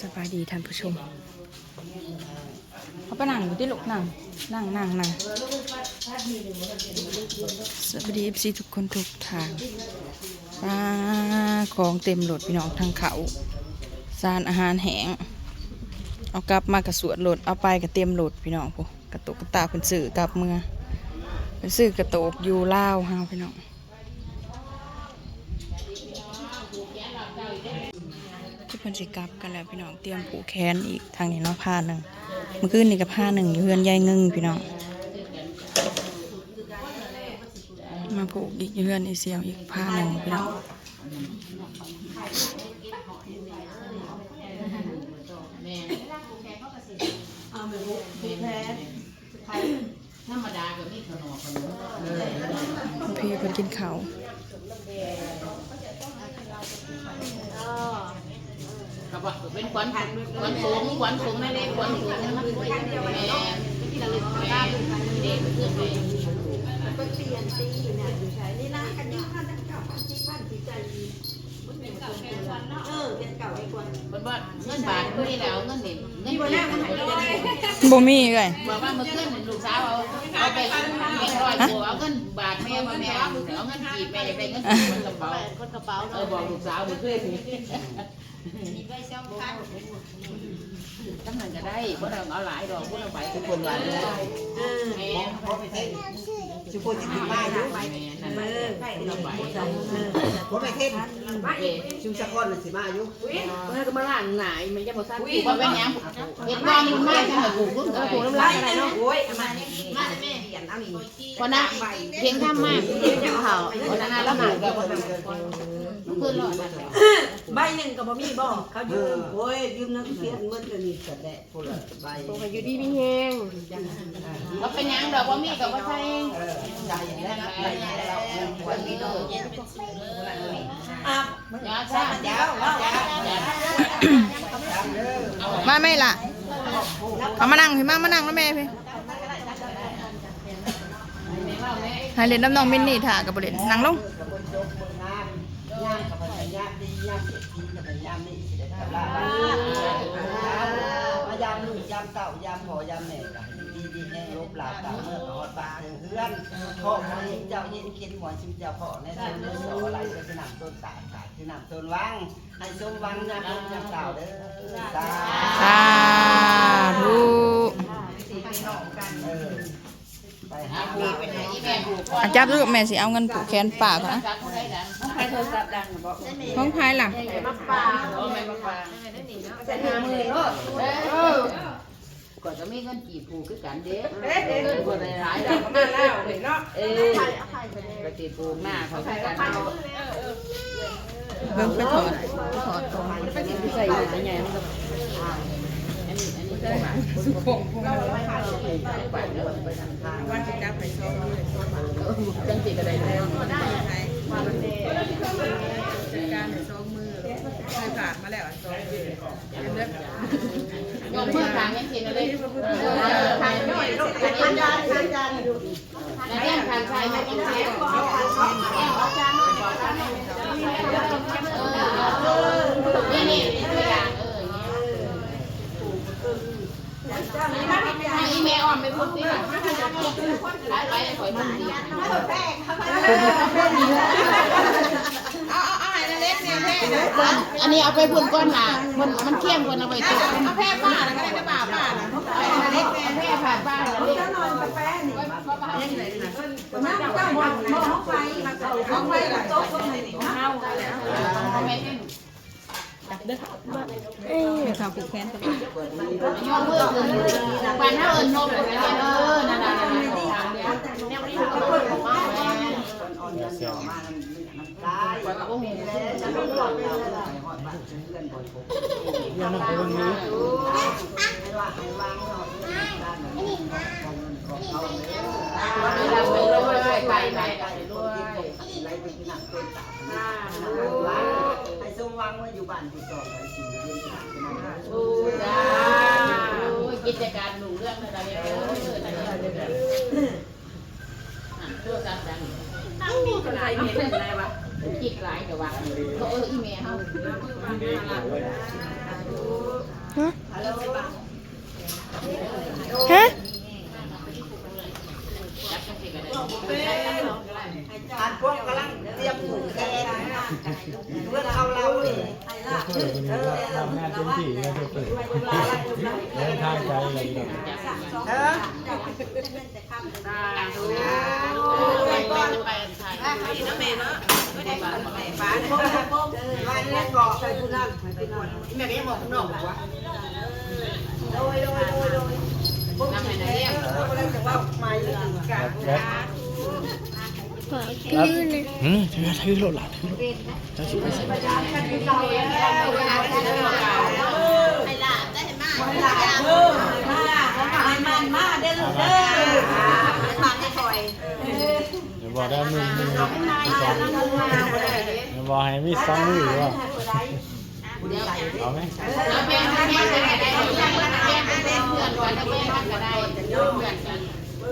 สบายดีท่านผู้ชมเขาไปนั่งอยู่ที่ลูกนั่งนั่งนั่งนั่งสวัสดีเอฟซีทุกคนทุกทางอ่าของเต็มรถพี่น้องทางเขาสารอาหารแห้งเอากลับมากระสวดรถเอาไปกระเต็มรถพี่น้องพวกกระตุกกระตาเป็นสื่อกลับเมืองเป็นสื่อกระตุกอยู่ลาวฮาพี่น้อง เพิ่นสิกลับกันแล้วพี่น้องเตรียมผูกแขนอีกทางนี้เนาะผ้าหนึ่งเมื่อคืนนี่กับผ้าหนึ่งอยู่เฮือนยายเงึงพี่น้องมาผูกอีกอยู่เฮือนไอเสียวอีกผ้าหนึ่งพี่น้องธรรมดาก็มีขนมขนมพี่เพิ่นกินข้าวก็ บอกเป็นขวัญขวัญสูงขวัญสูงนั่นเองขวัญสูงมันแม่ที่ระลึกแม่เด็กเพื่อนไปก็เปลี่ยนตีเนี่ยอยู่ใช้นี่นะกันยิ่งพันเก่าพันที่พันที่ใจดีเออเป็นเก่าไอ้คนบนบ้าเงินบาทนี่แล้วเงินเด่นเงินปีมันหายไปบ่มีเลยบอกว่าเมื่อคืนลูกสาวเอา เอาไปเงินร้อยตัวเอาเงินบาทแม่มาแม่เอาเงินกีบแม่อยากได้เงินกีบมันกระเป๋าคนกระเป๋าเออบอกลูกสาวเมื่อนนี้มีใบเซลพันตั้งนั้นก็ได้พราะเราเอาหลายดอกพราะเราไปทุกคนวันเลยเออแม่จุคนที่ติดป้ายอยู่แม่นั่นเออไปไปเราไปผมไปเทศ เอ๊ะชุมชะกอนน่ะสิมาอยู่มันก็มาล่างหงายมันจะบอกสั้นกูว่าเป็นยังเห็นว่ามันมากจังเลยกูกูกูกูน้ำลายอะไรเนาะโอ้ยมาเนี่ยมาแม่เขียนเอานี่คนนั้นเพียงข้ามมากเขาคนนั้นแล้วหนูกับคนนั้นเพื่อนรอดใบหนึ่งกับบ่มีบ่เขาเอยือมโอ้ยยืมนักเขียนเมื่อจะนี่ก็ได้คนละใบอยู่ดีมีแห้งเราเป็นยังดอกว่ามีกับว่าใช่เออใจอย่างนั้นใจอย่างนั้นเราวันนี้เราอะยาซ่าเจ้าเจ้าเจ้าเด้อ มาไม่ล่ะ เอามานั่งพี่มามานั่งแล้วแม่พี่ให้เล่นน้ำน้องมินนี่ถ่ากับบเล่นนั่งลงกับบนโจ๊กบนน้ำย่างกับพญาดีย่างเศรษฐีกับพญานี่สิได้กับลามายามลูกยามเต่ายามพ่อยามแม่กัน ดีดีแห้งลบลาตาเมื่อหอดบาเฮือนพ่อพระเจ้าเย็นกินหมอนชิมเจ้าพ่อในส่วนเนื้อสออะไรก็คือนำต้นตาขาดคือนำต้นวังให้ชมวังยามลมยามเต่าเด้อสาสาธุเออไปหาผูกเป็นไงอีแม่ผูกก่อนอาจับลูกแม่สิเอาเงินผูกแขนป่าก่อนนะจับเขาได้ดังใครโทรศัพท์ดังบอกของพายล่ะ ก่อนจะมีเงินกี่ผูกคือกันเด้เงินคนหลายดอกมาแล้วเห็นเนาะเออปฏิปูหน้าเขาคือกันเอาเบิ่งไปถอดถอดตรงใส่อยู่ยังไงมันก็อันนี้อันนี้ใส่หมสุขงเราไปหาเราไปไปเด้อไปทางทางวันจะกลับไปซ้อมด้วยจังสิก็ได้แล้ว ได้การในซ้อมมือเคยผ่านมาแล้วซ้อมมือเลือก ยกมือทางยังสิเลยทางน้อยลูก ทานยาทานยาดู แล้ว นี่ยทางชายไม่กินเสียนี่นี่ตัวอย่างเออเนี่ยให้แม่อ้อมไปพูดสิหลายไปถอยมันดีอันนี้เอาไปพุ่นก้อนหนามันมันเข้มกว่าเอาไปตัวเอาแพร่ป้าแล้วก็ได้จะบ่าวป้านะเอาแพร่ผ่านป้าแล้วเด็ก นอนกาแฟนี่ น้ำเจ้าหม้อห้องไฟห้องไฟกับโต๊ะตรงไหนนี่เฮาแล้เอาแม่นี่เอ้ยข่าวผูกแขนตัวยอมมือคือปันเท่าเอิญนมเออนั่นน่ะนั่นน่แนวนี้เขาเปิดออกมาแม่อ่อนยันยอมาน้ำตาลแล้วจะต้องหลอดเราไปหอดบ้านเพื่อนบ่อยผมอย่านั่งไปวันนี้ให้ว่าให้วางหน่อยด้านนี้ของเนขอาเลย ไปไปไปด้วยไรไปที่หนักต้นตาให้ทรงวางไว้อยู่บ้านที่สองไปสี่เดือนที่หนักนะโอ้จ้ากิจการหนุ่มเรื่องอะไรเนี่ยเอออะไรเนี่ยตัวจัดดังคนไทยมีเป็นอะไรวะคิดหลายกับว่าเขาเอออีเมลเขาฮะฮะ ทานพวกกำลังเตรียมหมูแกงเพื่อนเอาเราเลยเปิดคนนี้ก็ทำงานเต็มที่แล้วจะเปิดเดินทางไกลอะไรอย่างเงี้ยเออวันนี้เกาะใส่ทุนันแม่นี้บอกข้างนอกวะโดยโดยโดยโดยพวกนี้เรียกเขาเลยจะว่าไม้หรือการ แล้วอืมถือถือโหลดหลานถือโหลดจะชิไปใส่ไอ้หลานได้เห็นมากไอ้หลานเด้อมันมาเด้อลูกเด้อมาให้คอยเดี๋ยวบอกได้มือมือสองเดี๋ยวบอกให้มีสองมือหรือเปล่าเอาไหมว่าก็ค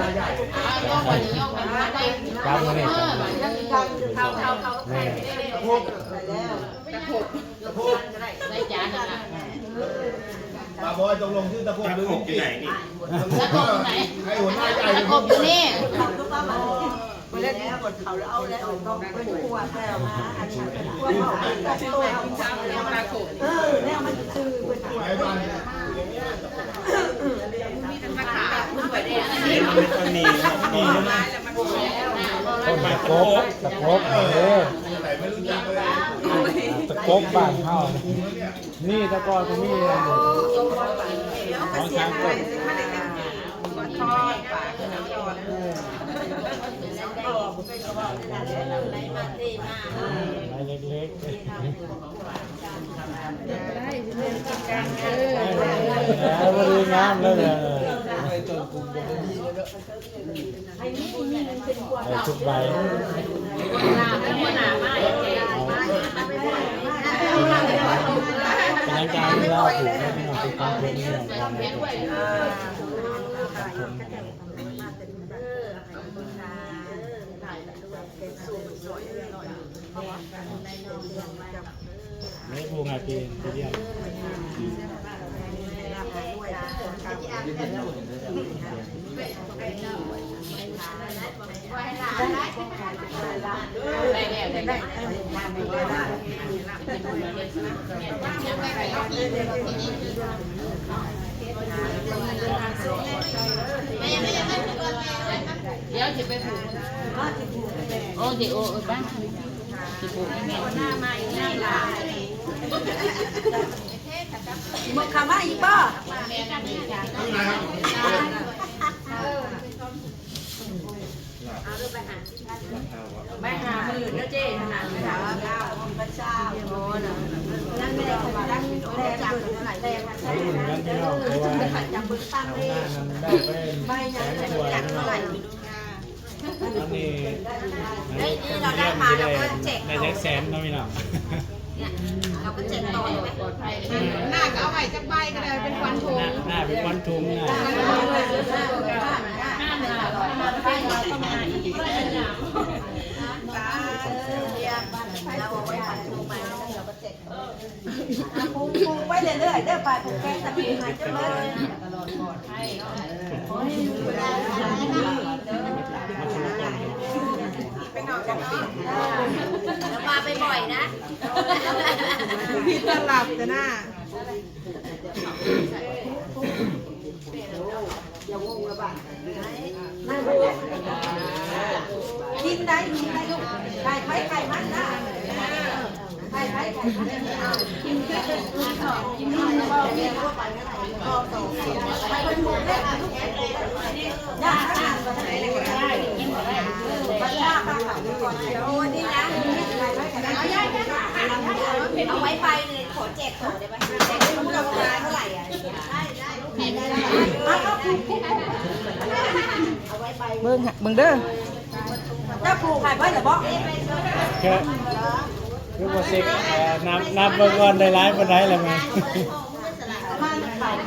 ล้ามมือเนี่ยแม่ปาบอยตกลงชื่อตะโพกหรือลิ้นจี่ตะกบอยู่ไหนให้หัวหน้าใหญ่ตะกอยู่นี่เล่นแล้วหมดเขาแล้วเอาแล้วต้องไปปวดแล้วมาอันนี้ปวดเขาอันนี้ตัวเอาช้างแล้วมาโขเออแล้วมันซื้อเป็นปวด ไอ้บ้าน ต้นตะกบตะกบเออแต่ไม่รู้จักเลยตะกบบ้านเข้านี่ตะกอนตรงนี้เลยของช้างต้นไม้เล็กๆแล้วบริงามแล้วเนี่ยไอ้ ชุดใบเป็นอาการที่เราถูกที่เราถูกความเป็นที่เราทำเนี่ยไม่พูดไงปีนไปเรี lấy vô ngày kia đi đi Hãy subscribe ยนมึงคำว่าอีป้อไปหามือนะเจ๊ขนาดไปหาข้าพระเจ้าโอ้นะนั่นไม่ได้ข้ามานั่งแรงจับเท่าไหร่แรงใช่อุ่นกันที่เราเพราะว่าจับมือตั้งเอาเลหย น้านั้นได้เป็นแสนตัวแล้วเนาะอันนี้ในเรื่องที่ได้ในแท็กแสนเนาะพี่น้องเราก็เจ็บต่อเลยหน้าก็เอาไว้จักใบก็ได้เป็นควันโถหน้าหน้าเป็นควันทุงไงปูปูไว้เรื่อยๆเด้อไปปูแกงตะพีหายจะเลย แล้วมาไปบ่อยนะพี่ตลับจะหน้ายังงงระบักินได้กินได้ลูกไก่ไข่ไก่มันนะไก่ไข่ไก่มันเอากินแค่กินต่อกินต่อกินต่อไปไม่ได้ต่อต่อไปเป็นหมูได้อะลูกยากขนาดไหนเลย เอาย่าเอาไว้ไปเลยขอแจกต่อได้ไหมแจกรู้ราคาเท่าไหร่อะได้ได้เอาเอาเบิ่งหะเบิ่งเด้อเจ้าผูกไข่ไว้หรือบ่คือคือโปรเซกนับนับเมื่อก่อนได้ร้ายปานใดแล้วมั้ย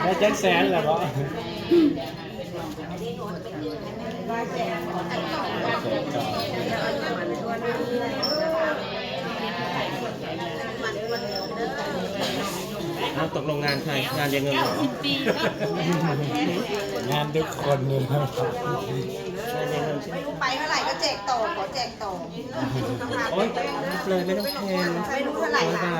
ได้จักแสนแล้วบ่เอ เอาตกลงงานใครงานยังเงินเหรองานทุกคนเลยครับไม่รู้ไปเท่าไหร่ก็แจกต่อขอแจกต่อโอ๊ยเลยไม่ต้องแพงไม่รู้เท่าไหร่ร้อ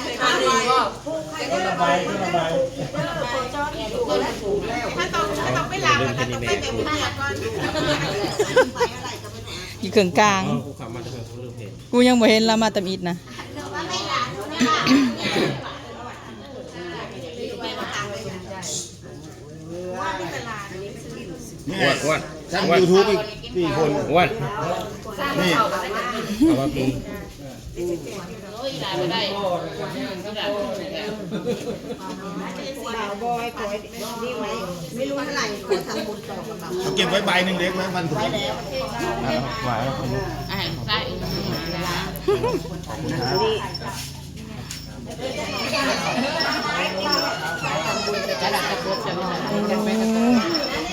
นั่งคุยกับถือขึ้นระบายขึ้นระบายถ้าต้องถ้าต้องไปลามันก็ต้องไปแบบนี้ก่อนอยู่เกิงกลางอ๋อกูขับมาจะเป็นเขาลืมเพจกูยังบ่เห็นละมาตำอิดนะอ้วนอ้วนช่างยูทูบอีกสี่คน อ้วน นี่ เอาว่า กูบ่าวบอยขอนี่ไว้ไม่รู้เท่าไหร่ขอทำบุญต่อกับเราเอาเก็บไว้ใบหนึ่งเล็กไว้พันถุงหวานแล้วคน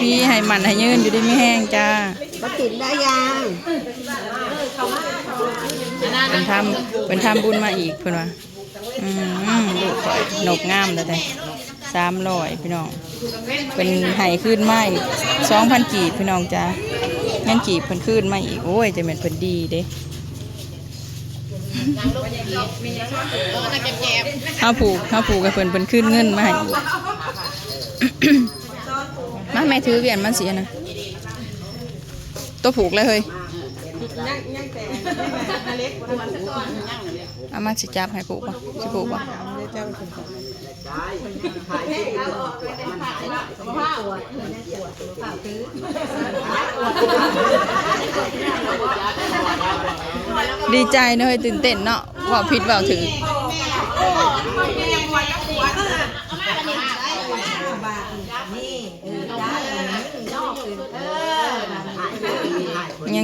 พี่ให้มันให้ยืนอยู่ไดีไม่แห้งจ้ามากินได้ยัง เป็นทำเป็นทำบุญมาอีกเพื่อนว่าอืมลูกข่อยนกงามเลยแต่สามร้อยพี่น้อง เป็นไห้ขึ้นมาอีกสองพันกีบพี่น้องจ้างั้นกีบเพิ่นขึ้นมาอีก โอ้ยจะเป็นเพิ่นดีเด้ข้าผูกข้าผูกกับเพิ่นเพิ่นขึ้นเงินมาให้อีกมาแม่ถือเหรียญมันเสียนะตัวผูกเลยเฮ้ย เอามาสิจับให้ผูกป่ะสิผูกป่ะดีใจเนอะเฮ้ยตื่นเต้นเนาะว่าผิดว่าถือ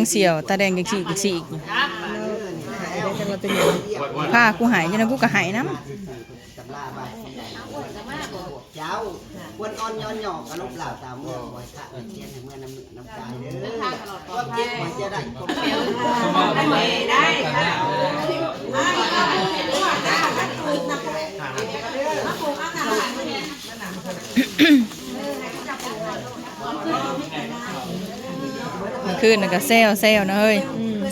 งเสียวตาแดงยังฉีกฉีกผ้ากูหายยังนะกูก็หายน้ตำราบาเจ้าวันอ่อนย้อนหยอกกับลูกหลานตามเมื่อบ่อยค่ะเทียนเมื่อน้ำหนึ่งน้ำใจเด้อความเจ็บมันจะได้คนเดียวได้ค่ะ ถ้าปลูกนะถ้าปลูกเอาหนาำเมื่อคืนน่ะก็แซวแซวนะเฮ้ย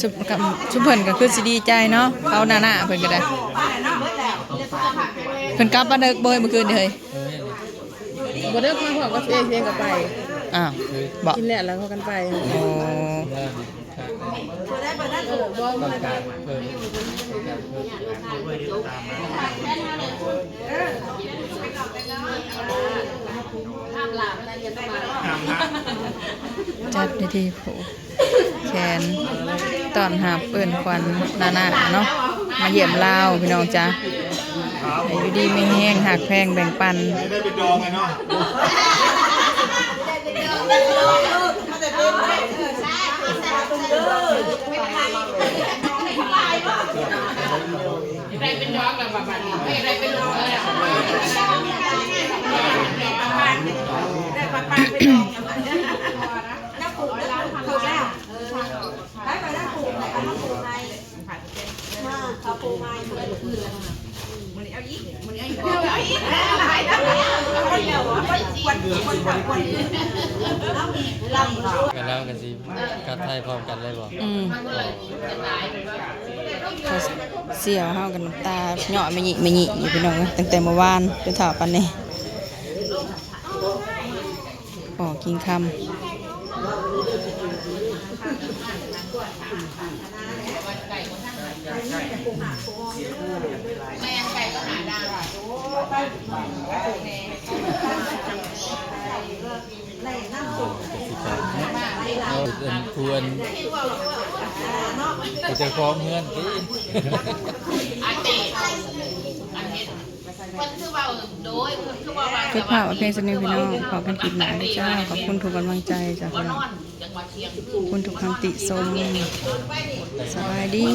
ชุบกับชุบเพิ่นก็คือสิดีใจเนาะเขาหน้าหน้าเพิ่นก็ได้เพิ่นกลับมาเด็กเบยเมื่อคืนนี่เฮ้ยบ่ได้มาพร้อมกับเอเชียกับไปอ้าวบอกกินแล้วแล้วเขากันไปโอ้ จัดดีๆผูกแขนตอนหับเอิ่นควันนานาเนาะมาเยี่ยมลาวพี่น้องจ้าให้อยู่ดีไม่แห้งหักแพงแบ่งปันได้ไปดองไงเนาะถ้าปลูกแล้ว ปลูกแล้วได้ไปได้ปลูกไหนเอามาปลูกในมาเขาปลูกไม้ปลูกพืชแล้วมันเอาอีกมันเอาอีกเอาอีกหายแล้วเดี๋ยวว่าคนคนคนคนคนกันแล้วกันสิกัดไทยพร้อมกันเลยบอกอืมเขาเสียวเฮากันตาเหยาะไม่หยิไม่หยิอยู่พี่น้องเอ้ยตั้งแต่เมื่อวานจนถ่าปันนี้ ปอกกินคำเราเป็นควรจะจะฟ้องเงินตีอันนี้อันนี้ คนคือว่าโดยคนคือว่าว่าเก็บภาพเอาเพลงสนิทพี่น้องขอเป็นคลิปหนาด้วยจ้าขอบคุณทุกกำลังใจจ้าพี่น้องอนจังหวัดเชียงขอบคุณทุกคำติชมสบายดี